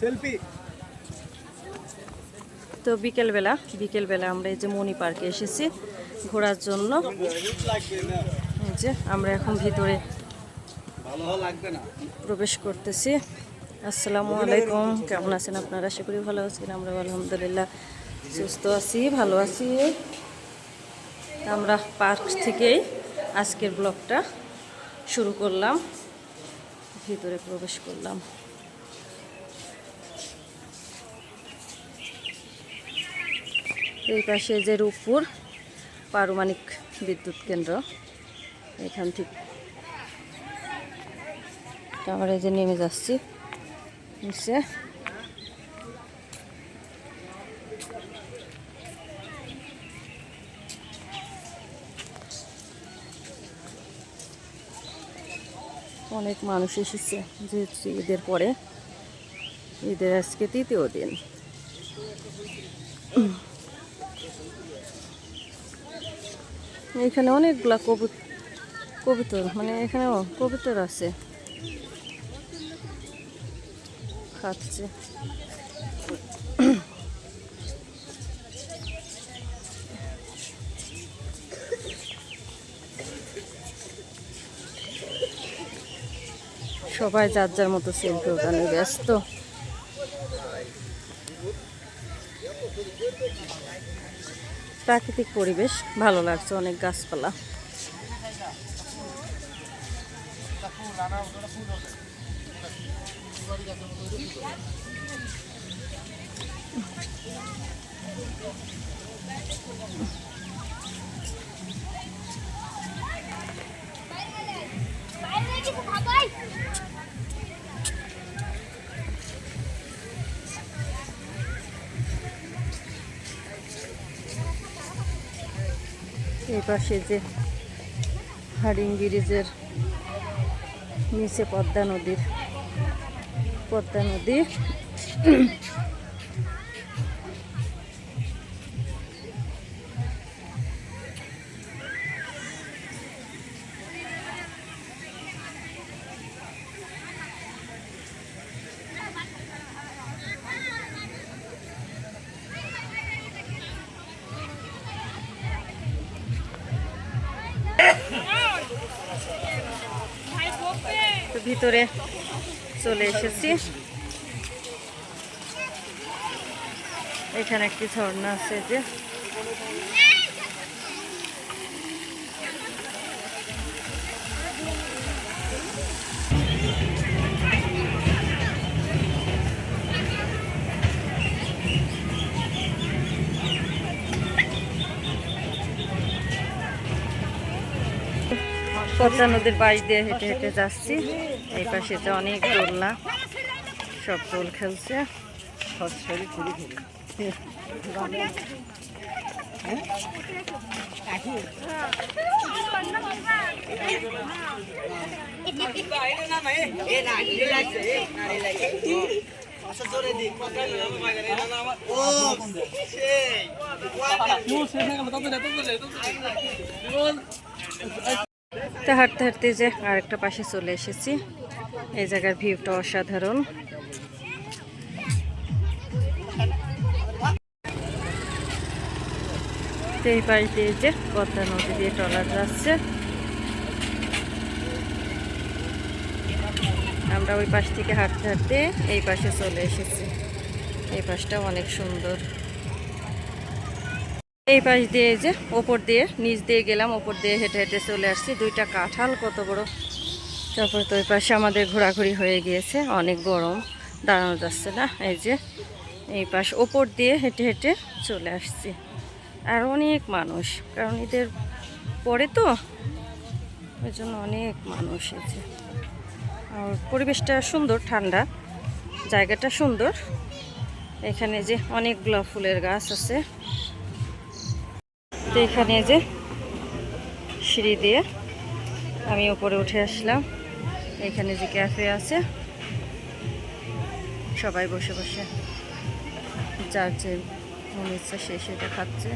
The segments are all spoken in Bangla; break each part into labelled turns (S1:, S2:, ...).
S1: সেলফি।
S2: তো বিকেলবেলা বিকেলবেলা আমরা এই যে মণি পার্কে এসেছি ঘোরার জন্য। যে আমরা এখন ভিতরে প্রবেশ করতেছি। আসসালামু আলাইকুম কেমন আছেন আপনারা? আশা করি ভালো আছেন আমরা আলহামদুলিল্লাহ সুস্থ আছি ভালো আছি। আমরা পার্ক থেকেই আজকের ব্লগটা শুরু করলাম। ভিতরে প্রবেশ করলাম। এই পাশে যে রূপপুর পারমাণিক বিদ্যুৎ কেন্দ্র, এখান থেকে আমরা যে নেমে যাচ্ছি। নিচে অনেক মানুষ এসেছে যেহেতু ঈদের পরে। ঈদের আজকে তৃতীয় দিন। এখানে অনেকগুলা কবুত, কবিতর মানে এখানেও কবিতর আছে। খাচ্ছে। সবাই যার যার মতো সেলফি ওখানে ব্যস্ত। প্রাকৃতিক পরিবেশ, ভালো লাগছে অনেক গাছপালা।
S3: কিছু খাবাই
S2: এই পাশে যে হাডিং ব্রিজের নিচে পদ্মা নদীর পদ্মা নদী। তো ভিতরে চলে এসেছি। এখানে একটি ঝর্ণা আছে যে। পদ্মা নদীর পাশ দিয়ে হেঁটে হেঁটে যাচ্ছি। এই পাশে যে অনেক দোলনা, সব দোল খেলছে। তা হাঁটতে হাঁটতে যে আরেকটা পাশে চলে এসেছি। এই জায়গার ভিউটা অসাধারণ। এই পাশ দিয়ে যে পদ্মা নদী দিয়ে ট্রলার যাচ্ছে। আমরা ওই পাশ থেকে হাঁটতে হাঁটতে এই পাশে চলে এসেছি। এই পাশটা অনেক সুন্দর। এই পাশ দিয়ে যে ওপর দিয়ে, নিচ দিয়ে গেলাম, ওপর দিয়ে হেঁটে হেঁটে চলে আসছি। দুইটা কাঁঠাল, কত বড়। তারপর তো ওই পাশে আমাদের ঘোরাঘুরি হয়ে গিয়েছে, অনেক গরম, দাঁড়ানো যাচ্ছে না। এই যে এই পাশ ওপর দিয়ে হেঁটে হেঁটে চলে আসছি। আর অনেক মানুষ, কারণ এদের পরে তো ওই জন্য অনেক মানুষ এসেছে আর পরিবেশটা সুন্দর, ঠান্ডা, জায়গাটা সুন্দর। এখানে যে অনেকগুলো ফুলের গাছ আছে। তো এখানে যে সিঁড়ি দিয়ে আমি উপরে উঠে আসলাম। এখানে যে ক্যাফে আছে, সবাই বসে বসে যার যে মনে ইচ্ছা সে সেটা খাচ্ছে।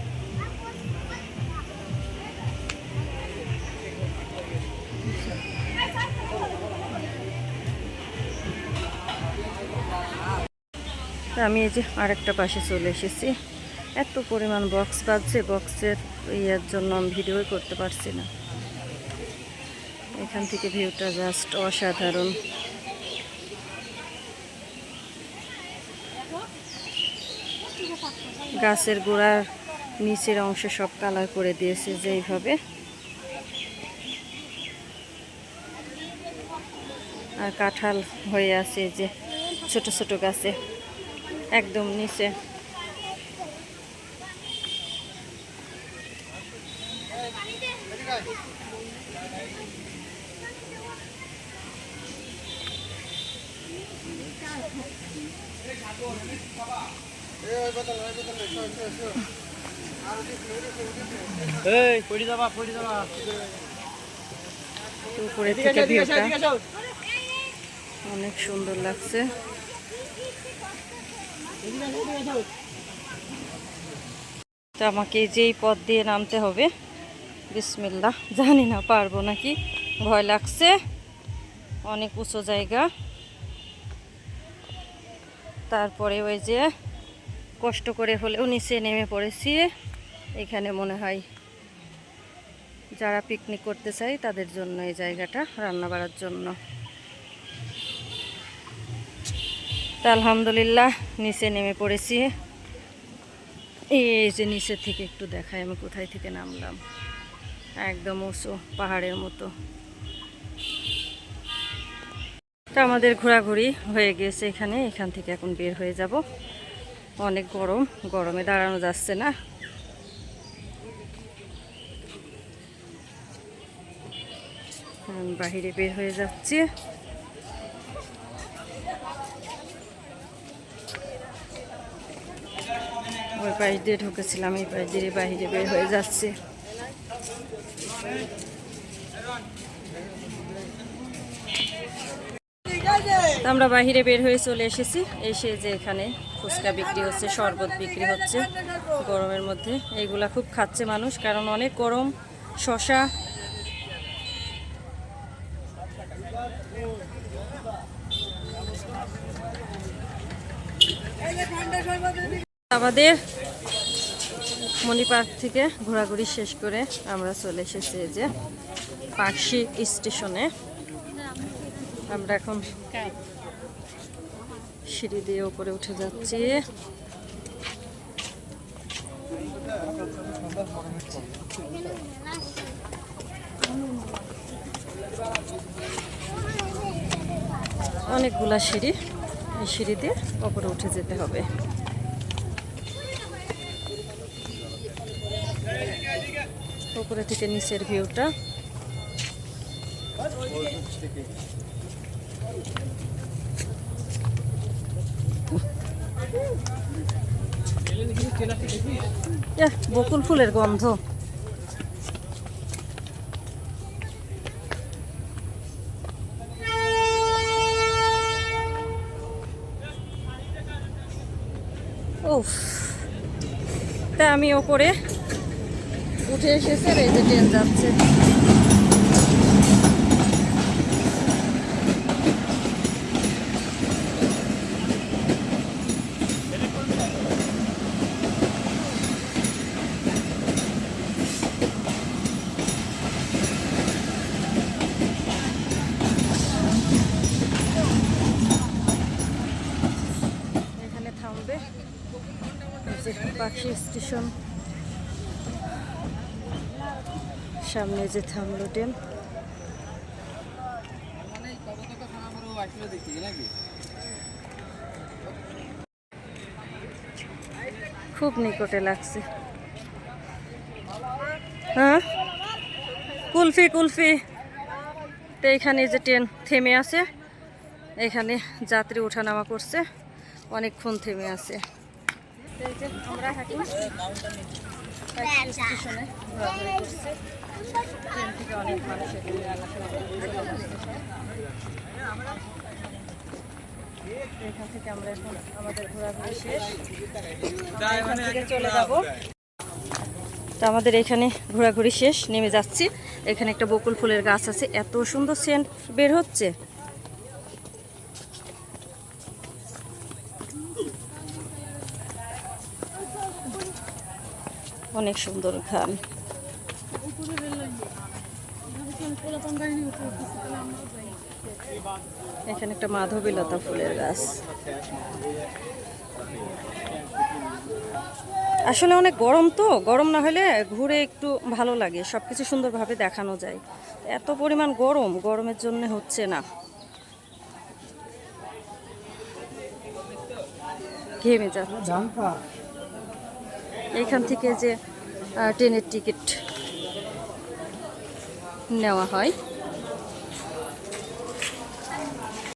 S2: আমি এই যে আরেকটা পাশে চলে এসেছি। এত পরিমাণ বক্স বাজছে বক্সের ইয়ের জন্য আমি ভিডিওই করতে পারছি না। এখান থেকে ভিউটা জাস্ট অসাধারণ। গাছের গোড়ার নিচের অংশ সব কালার করে দিয়েছে যেইভাবে। আর কাঁঠাল হয়ে আছে যে ছোট ছোট গাছে, একদম নিচে।
S1: এই পড়ি যাবা পড়ি যাবা।
S2: উপরে থেকে
S1: আছে ঠিক আছে
S2: ভিউটা অনেক সুন্দর লাগছে। তো আমাকে যেই পথ দিয়ে নামতে হবে বিসমিল্লা জানি না পারব নাকি? ভয় লাগছে। অনেক উঁচু জায়গা। তারপরে ওই যে কষ্ট করে হলেও নিচে নেমে পড়েছি। এখানে মনে হয় যারা পিকনিক করতে চায় তাদের জন্য এই জায়গাটা রান্না বাড়ার জন্য। তা আলহামদুলিল্লাহ নিচে নেমে পড়েছি। এই যে নিচের থেকে একটু দেখাই আমি কোথায় থেকে নামলাম। একদম উঁচু পাহাড়ের মতো। তা আমাদের ঘোরাঘুরি হয়ে গিয়েছে এখানে। এখান থেকে এখন বের হয়ে যাব। অনেক গরম, গরমে দাঁড়ানো যাচ্ছে না। বাহিরে বের হয়ে যাচ্ছি। ওই পাশ দিয়ে ঢুকেছিলাম, এই পাশ দিয়ে বাহিরে বের হয়ে যাচ্ছে। তো আমরা বাহিরে বের হয়ে চলে এসেছি। এসে যে এখানে ফুচকা বিক্রি হচ্ছে, শরবত বিক্রি হচ্ছে গরমের মধ্যে। এইগুলা খুব খাচ্ছে মানুষ, কারণ অনেক গরম, শশা। আমাদের মণি পার্ক থেকে ঘোরাঘুরি শেষ করে আমরা চলে এসেছি যে পাকশি স্টেশনে। আমরা এখন সিঁড়ি দিয়ে উপরে উঠে যাচ্ছি। অনেকগুলা সিঁড়ি, এই সিঁড়ি দিয়ে উপরে উঠে যেতে হবে। উপরে থেকে নিচের ভিউটা। বকুল ফুলের গন্ধ। তা আমি ওপরে উঠে এসেছে যে ট্রেন যাচ্ছে এখানে থামবে এই যে পাখি স্টেশন। সামনে যে থামলো ট্রেন খুব নিকটে লাগছে। হ্যাঁ? কুলফি কুলফি। তো এখানে যে ট্রেন থেমে আছে, এখানে যাত্রী ওঠানামা করছে, অনেকক্ষণ থেমে আছে। এখন থেকে আমরা এখন আমাদের ঘোরাঘুরি শেষ। চলে যাব। তো আমাদের এখানে ঘোরাঘুরি শেষ, নেমে যাচ্ছি। এখানে একটা বকুল ফুলের গাছ আছে। এত সুন্দর সেন্ট বের হচ্ছে। অনেক সুন্দর ঘ্রাণ এখানে একটা মাধবীলতা ফুলের গাছ। আসলে অনেক গরম তো, গরম না হলে ঘুরে একটু ভালো লাগে সব কিছু সুন্দরভাবে দেখানো যায়। এত পরিমাণ গরম, গরমের জন্য হচ্ছে না। ঘেমে যাচ্ছে এইখান থেকে যে ট্রেনের টিকিট নেওয়া হয়।